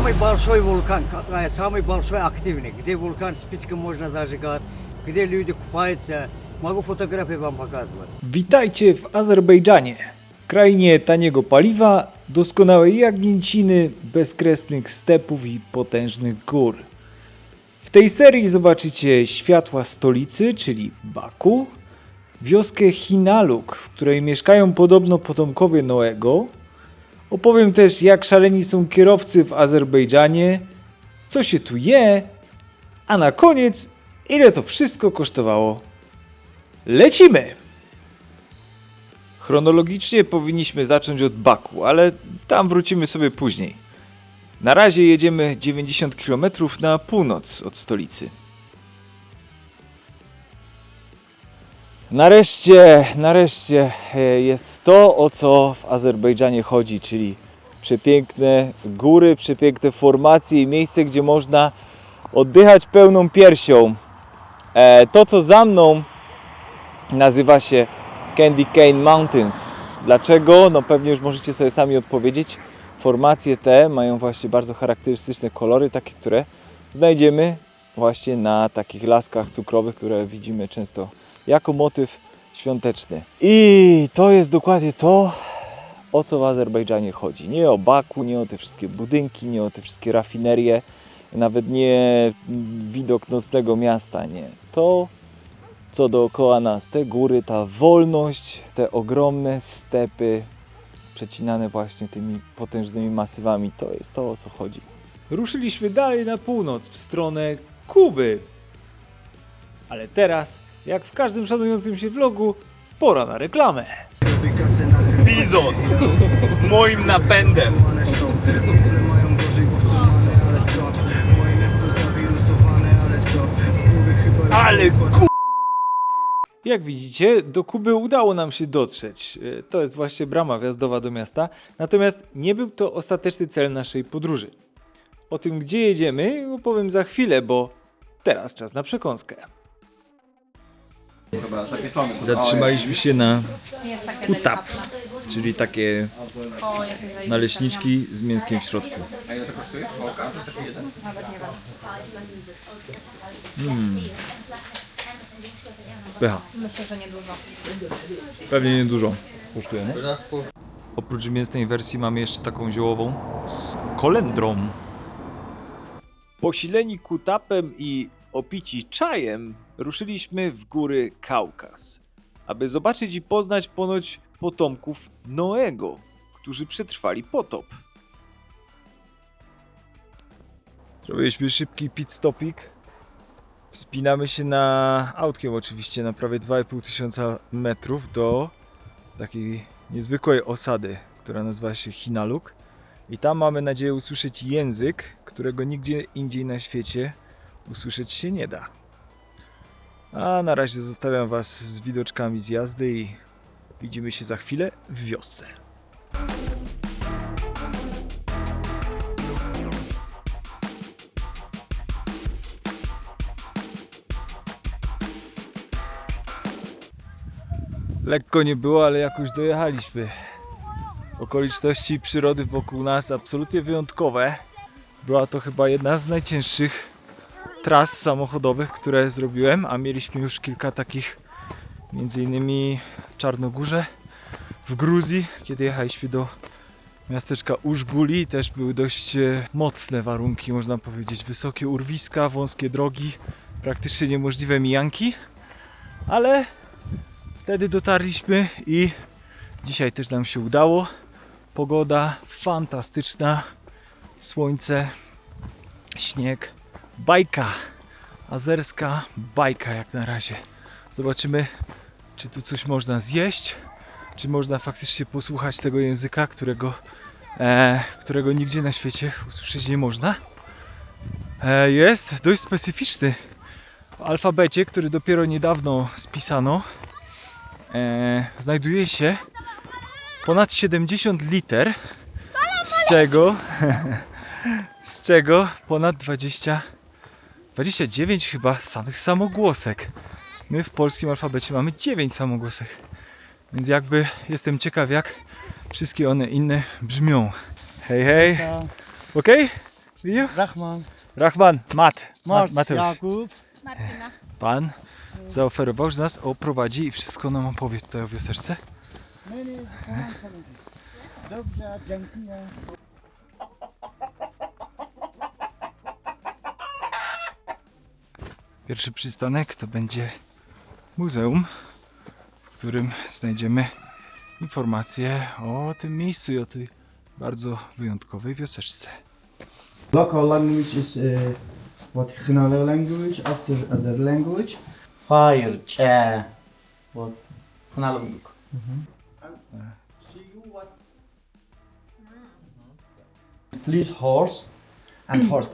Самый большой вулкан, э, самый большой активный, где вулкан спичкой можно зажигать, где люди купаются. Могу фотографии вам показывать. Witajcie w Azerbejdżanie, krainie taniego paliwa, doskonałej jagnięciny, bezkresnych stepów i potężnych gór. W tej serii zobaczycie światła stolicy, czyli Baku, wioskę Hinaluk, w której mieszkają podobno potomkowie Noego. Opowiem też, jak szaleni są kierowcy w Azerbejdżanie, co się tu je, a na koniec, ile to wszystko kosztowało. Lecimy! Chronologicznie powinniśmy zacząć od Baku, ale tam wrócimy sobie później. Na razie jedziemy 90 km na północ od stolicy. Nareszcie, nareszcie e, jest to, o co w Azerbejdżanie chodzi, czyli przepiękne góry, przepiękne formacje i miejsce, gdzie można oddychać pełną piersią. E, To, co za mną, nazywa się Candy Cane Mountains. Dlaczego? No pewnie już możecie sobie sami odpowiedzieć. Formacje te mają właśnie bardzo charakterystyczne kolory, takie, które znajdziemy właśnie na takich laskach cukrowych, które widzimy często jako motyw świąteczny. I to jest dokładnie to, o co w Azerbejdżanie chodzi. Nie o Baku, nie o te wszystkie budynki, nie o te wszystkie rafinerie, nawet nie widok nocnego miasta, nie. To co dookoła nas, te góry, ta wolność, te ogromne stepy przecinane właśnie tymi potężnymi masywami, to jest to o co chodzi. Ruszyliśmy dalej na północ, w stronę Kuby. Ale teraz, jak w każdym szanującym się vlogu, pora na reklamę. Bizon! Moim napędem! Ale ku... Jak widzicie, do Kuby udało nam się dotrzeć. E, To jest właśnie brama wjazdowa do miasta, natomiast nie był to ostateczny cel naszej podróży. O tym, gdzie jedziemy, opowiem za chwilę, bo teraz czas na przekąskę. Zatrzymaliśmy się na kutap, czyli takie naleśniczki z mięskiem w środku. Pycha. Myślę, że niedużo. Pewnie niedużo kosztuje, nie? Oprócz mięsnej wersji mamy jeszcze taką ziołową z kolendrą. Posileni kutapem i opici czajem ruszyliśmy w góry Kaukaz, aby zobaczyć i poznać ponoć potomków Noego, którzy przetrwali potop. Zrobiliśmy szybki pit stopik. Wspinamy się na autkiem oczywiście na prawie 2,5 tysiąca metrów do takiej niezwykłej osady, która nazywa się Hinaluk. I tam mamy nadzieję usłyszeć język, którego nigdzie indziej na świecie usłyszeć się nie da. A na razie zostawiam Was z widoczkami z jazdy i widzimy się za chwilę w wiosce. Lekko nie było, ale jakoś dojechaliśmy. Okoliczności przyrody wokół nas absolutnie wyjątkowe. Była to chyba jedna z najcięższych tras samochodowych, które zrobiłem, a mieliśmy już kilka takich między innymi w Czarnogórze, w Gruzji, kiedy jechaliśmy do miasteczka Użguli. Też były dość e, mocne warunki, można powiedzieć. Wysokie urwiska, wąskie drogi, praktycznie niemożliwe mijanki, ale Wtedy dotarliśmy i dzisiaj też nam się udało. Pogoda fantastyczna, słońce, śnieg, bajka, azerska bajka jak na razie. Zobaczymy, czy tu coś można zjeść, czy można faktycznie posłuchać tego języka, którego, e, którego nigdzie na świecie usłyszeć nie można. E, jest dość specyficzny w alfabecie, który dopiero niedawno spisano e, znajduje się ponad 70 liter, z czego z czego ponad 20 29 chyba samych samogłosek. My w polskim alfabecie mamy 9 samogłosek. Więc jakby jestem ciekaw jak wszystkie one inne brzmią. Hej hej. Okej? Ja. Rahman, Rahman, Mat, Mart, Mateusz. Jakub. Martyna. Pan zaoferował, że nas oprowadzi i wszystko nam opowie tutaj o wioseczce. Dobrze, dziękuję. Pierwszy przystanek to będzie muzeum, w którym znajdziemy informacje o tym miejscu i o tej bardzo wyjątkowej wioseczce. Local language is uh, what Khinala language after other language. Fire, chair. What? Khinala language. Please horse and horse.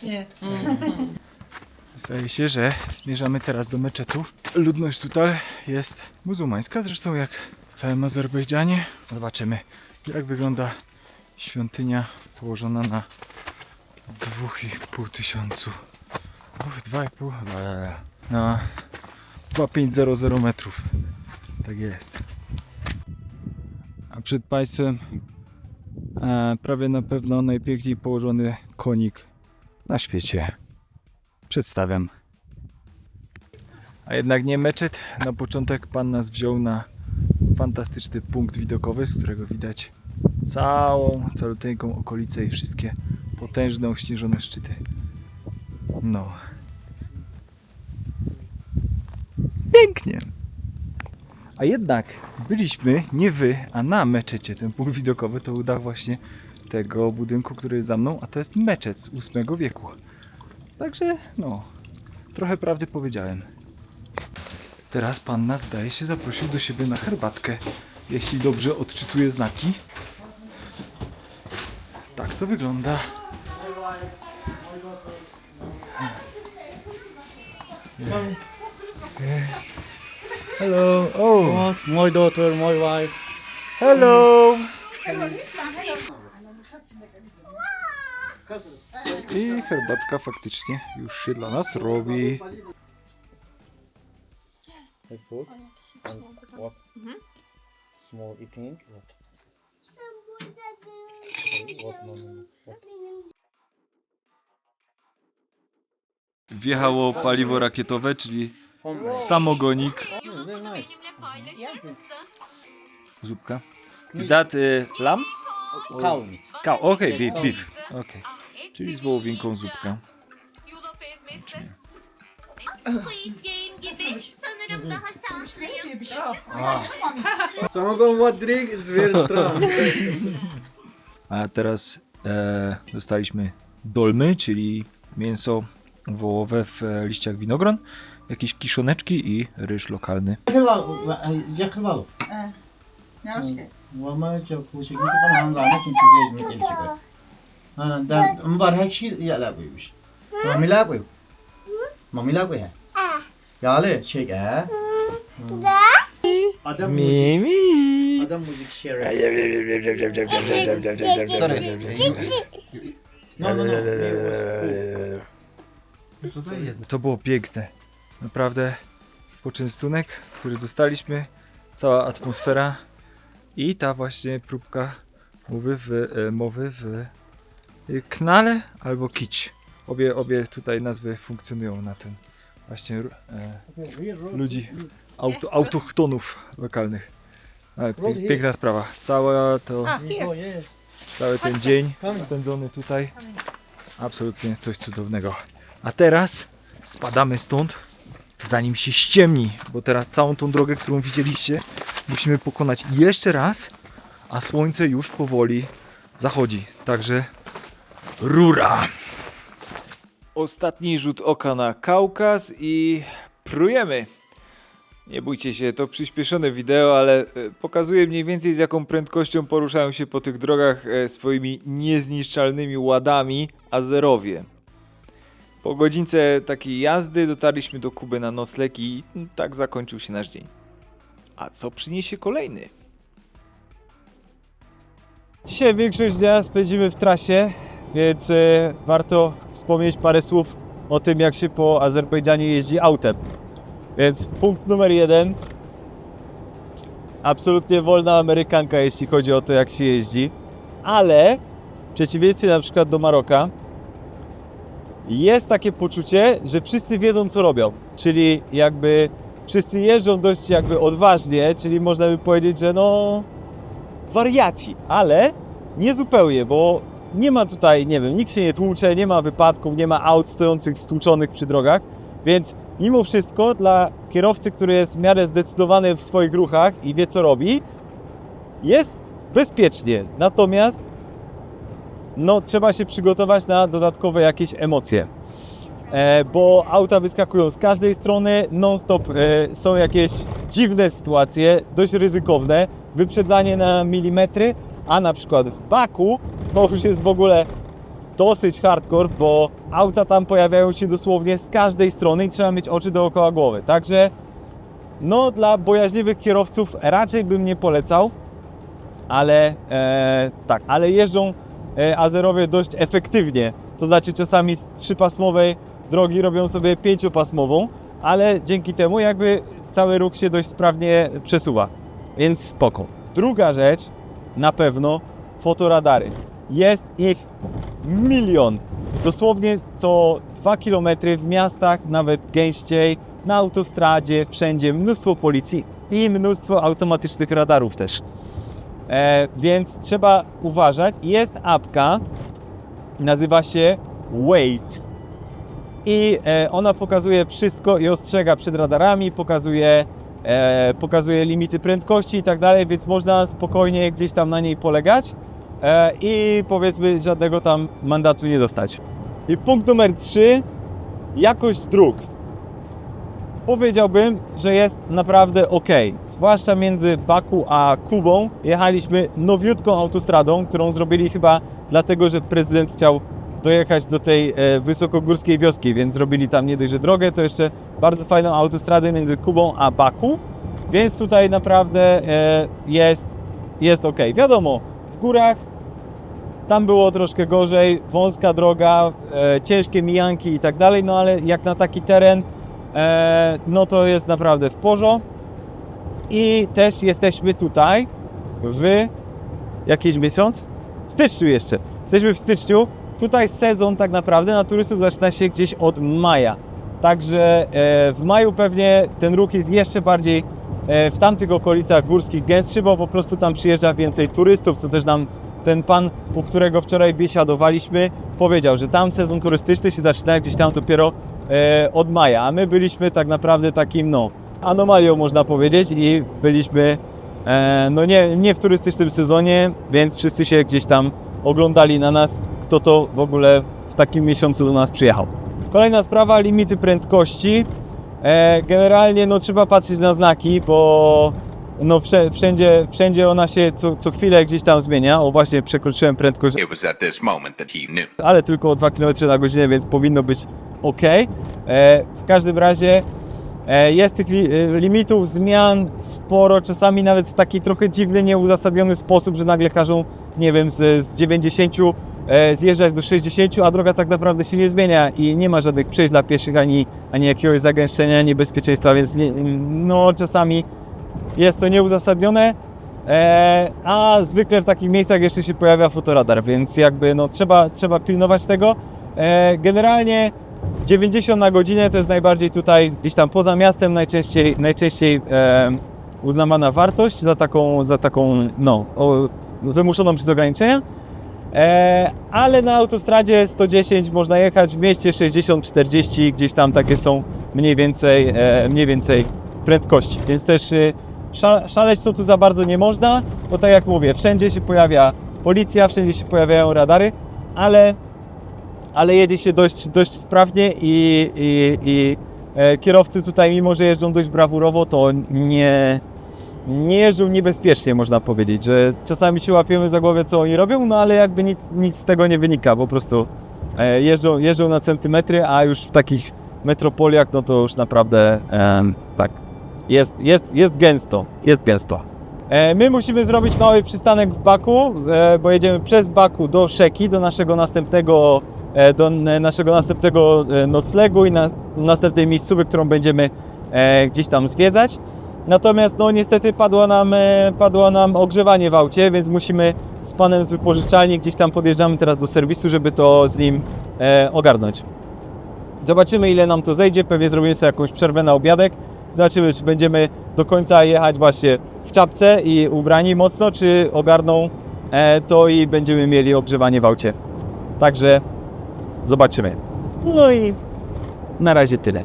Zdaje się, że zmierzamy teraz do meczetu. Ludność tutaj jest muzułmańska, zresztą jak w całym Azerbejdżanie. Zobaczymy, jak wygląda świątynia położona na 2,5 tysiącu. Uch, 2,5? Eee, Na 2500 metrów. Tak jest. A przed Państwem e, prawie na pewno najpiękniej położony konik na świecie przedstawiam. A jednak nie meczet. Na początek pan nas wziął na fantastyczny punkt widokowy, z którego widać całą, caluteńką okolicę i wszystkie potężne, ośnieżone szczyty. No. Pięknie. A jednak byliśmy nie wy, a na meczecie. Ten punkt widokowy to dach właśnie tego budynku, który jest za mną, a to jest meczet z VIII wieku. Także, no, trochę prawdy powiedziałem. Teraz pan nas, zdaje się, zaprosił do siebie na herbatkę. Jeśli dobrze odczytuję znaki. Tak to wygląda. Hello. Oh, What? My daughter, my wife. hello. I herbatka faktycznie już się dla nas robi. Small eating. Wjechało paliwo rakietowe, czyli samogonik. Zupka. Is that uh, lamb? Cow meat. Cow. Okay, beef. beef. Okay. Czyli z wołowinką zupka. Sanırım daha şanslıyım. A teraz e, dostaliśmy dolmy, czyli mięso wołowe w e, liściach winogron, jakieś kiszoneczki i ryż lokalny. Hangame çünkü gezmek için çıkar. Ha, da mbar her şey yala koymuş. Mamila koy. Mamila koy ha. Yale çek ha. Adam Mimi. adam müzik share. No, no, no. To było piękne. Naprawdę poczęstunek, który dostaliśmy, cała atmosfera i ta właśnie próbka mowy w, e, mowy w e, knale albo kić. Obie, obie tutaj nazwy funkcjonują na ten właśnie e, ludzi, auto, autochtonów lokalnych. Ale pie, piękna sprawa. Cała to, cały ten dzień spędzony tutaj. Absolutnie coś cudownego. A teraz spadamy stąd, zanim się ściemni, bo teraz całą tą drogę, którą widzieliście, musimy pokonać jeszcze raz, a słońce już powoli zachodzi. Także rura! Ostatni rzut oka na Kaukaz i prujemy. Nie bójcie się, to przyspieszone wideo, ale e, pokazuje mniej więcej z jaką prędkością poruszają się po tych drogach e, swoimi niezniszczalnymi ładami Azerowie. Po godzince takiej jazdy dotarliśmy do Kuby na nocleg i mm, tak zakończył się nasz dzień. A co przyniesie kolejny? Dzisiaj większość dnia spędzimy w trasie, więc e, warto wspomnieć parę słów o tym, jak się po Azerbejdżanie jeździ autem. Więc punkt numer jeden. Absolutnie wolna Amerykanka, jeśli chodzi o to, jak się jeździ. Ale w przeciwieństwie na przykład do Maroka, jest takie poczucie, że wszyscy wiedzą co robią. Czyli jakby wszyscy jeżdżą dość jakby odważnie, czyli można by powiedzieć, że no wariaci, ale nie zupełnie, bo nie ma tutaj, nie wiem, nikt się nie tłucze, nie ma wypadków, nie ma aut stojących stłuczonych przy drogach, więc mimo wszystko dla kierowcy, który jest w miarę zdecydowany w swoich ruchach i wie co robi, jest bezpiecznie. Natomiast no, trzeba się przygotować na dodatkowe jakieś emocje. E, bo auta wyskakują z każdej strony, non-stop e, są jakieś dziwne sytuacje, dość ryzykowne, wyprzedzanie na milimetry, a na przykład w Baku to już jest w ogóle dosyć hardcore, bo auta tam pojawiają się dosłownie z każdej strony i trzeba mieć oczy dookoła głowy. Także no dla bojaźliwych kierowców raczej bym nie polecał, ale e, tak, ale jeżdżą e, Azerowie dość efektywnie. To znaczy czasami z trzypasmowej drogi robią sobie pięciopasmową, ale dzięki temu jakby cały ruch się dość sprawnie przesuwa. Więc spoko. Druga rzecz, na pewno fotoradary. Jest ich milion. Dosłownie co 2 km w miastach, nawet gęściej, na autostradzie, wszędzie mnóstwo policji i mnóstwo automatycznych radarów też. E, więc trzeba uważać. Jest apka, nazywa się Waze. I e, ona pokazuje wszystko i ostrzega przed radarami, pokazuje, e, pokazuje limity prędkości i tak dalej, więc można spokojnie gdzieś tam na niej polegać i powiedzmy żadnego tam mandatu nie dostać. I punkt numer 3, jakość dróg. Powiedziałbym, że jest naprawdę ok. Zwłaszcza między Baku a Kubą jechaliśmy nowiutką autostradą, którą zrobili chyba dlatego, że prezydent chciał dojechać do tej e, wysokogórskiej wioski, więc zrobili tam nie dość, że drogę, to jeszcze bardzo fajną autostradę między Kubą a Baku, więc tutaj naprawdę e, jest, jest ok. Wiadomo, w górach tam było troszkę gorzej, wąska droga, e, ciężkie mijanki i tak dalej, no ale jak na taki teren, e, no to jest naprawdę w porządku. I też jesteśmy tutaj w jakiś miesiąc? W styczniu jeszcze. Jesteśmy w styczniu. Tutaj sezon tak naprawdę na turystów zaczyna się gdzieś od maja. Także e, w maju pewnie ten ruch jest jeszcze bardziej e, w tamtych okolicach górskich gęstszy, bo po prostu tam przyjeżdża więcej turystów, co też nam ten pan, u którego wczoraj biesiadowaliśmy, powiedział, że tam sezon turystyczny się zaczyna gdzieś tam dopiero e, od maja, a my byliśmy tak naprawdę takim, no, anomalią można powiedzieć i byliśmy e, no nie, nie w turystycznym sezonie, więc wszyscy się gdzieś tam oglądali na nas, kto to w ogóle w takim miesiącu do nas przyjechał. Kolejna sprawa, limity prędkości. E, generalnie no, trzeba patrzeć na znaki, bo no, wsze- wszędzie, wszędzie ona się co, co chwilę gdzieś tam zmienia. O właśnie przekroczyłem prędkość It was at this moment that he knew. ale tylko o 2 km na godzinę, więc powinno być ok. E, w każdym razie e, jest tych li, e, limitów zmian sporo, czasami nawet w taki trochę dziwny, nieuzasadniony sposób, że nagle każą, nie wiem, z, z 90 e, zjeżdżać do 60, a droga tak naprawdę się nie zmienia i nie ma żadnych przejść dla pieszych, ani, ani jakiegoś zagęszczenia, niebezpieczeństwa, więc nie, no czasami jest to nieuzasadnione. E, a zwykle w takich miejscach jeszcze się pojawia fotoradar, więc jakby no, trzeba, trzeba pilnować tego. E, generalnie 90 na godzinę to jest najbardziej tutaj gdzieś tam poza miastem najczęściej, najczęściej e, uznawana wartość za taką, za taką no, wymuszoną przez ograniczenia. Ale na autostradzie 110 można jechać, w mieście 60-40, gdzieś tam takie są mniej więcej, mniej więcej prędkości, więc też sza- szaleć to tu za bardzo nie można, bo tak jak mówię, wszędzie się pojawia policja, wszędzie się pojawiają radary, ale, ale jedzie się dość, dość sprawnie i, i, i e, kierowcy tutaj, mimo że jeżdżą dość brawurowo, to nie, nie jeżdżą niebezpiecznie, można powiedzieć, że czasami się łapiemy za głowę, co oni robią, no ale jakby nic, nic z tego nie wynika, po prostu e, jeżdżą, jeżdżą na centymetry, a już w takich metropoliach, no to już naprawdę tak, jest, jest, jest gęsto, jest gęsto. E, My musimy zrobić mały przystanek w Baku, e, bo jedziemy przez Baku do Szeki, do naszego następnego, e, do naszego następnego noclegu i na następnej miejscówki, którą będziemy gdzieś tam zwiedzać. Natomiast no niestety padło nam, padło nam ogrzewanie w aucie, więc musimy z panem z wypożyczalni gdzieś tam podjeżdżamy teraz do serwisu, żeby to z nim ogarnąć. Zobaczymy ile nam to zejdzie, pewnie zrobimy sobie jakąś przerwę na obiadek. Zobaczymy czy będziemy do końca jechać właśnie w czapce i ubrani mocno, czy ogarną e, to i będziemy mieli ogrzewanie w aucie. Także zobaczymy. No i na razie tyle.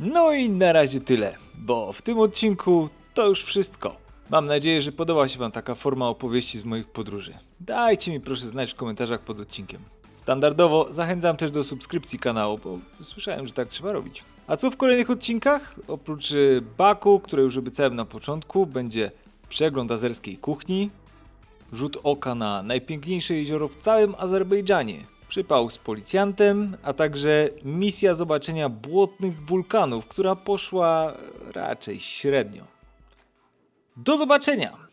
No i na razie tyle, bo w tym odcinku to już wszystko. Mam nadzieję, że podoba się Wam taka forma opowieści z moich podróży. Dajcie mi proszę znać w komentarzach pod odcinkiem. Standardowo zachęcam też do subskrypcji kanału, bo słyszałem, że tak trzeba robić. A co w kolejnych odcinkach? Oprócz y, Baku, który już obiecałem na początku, będzie przegląd azerskiej kuchni, rzut oka na najpiękniejsze jezioro w całym Azerbejdżanie, przypał z policjantem, a także misja zobaczenia błotnych wulkanów, która poszła raczej średnio. Do zobaczenia!